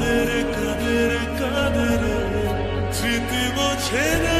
Kadir, Kadir, Kadir, Kadir, Kadir, Kadir, Kadir,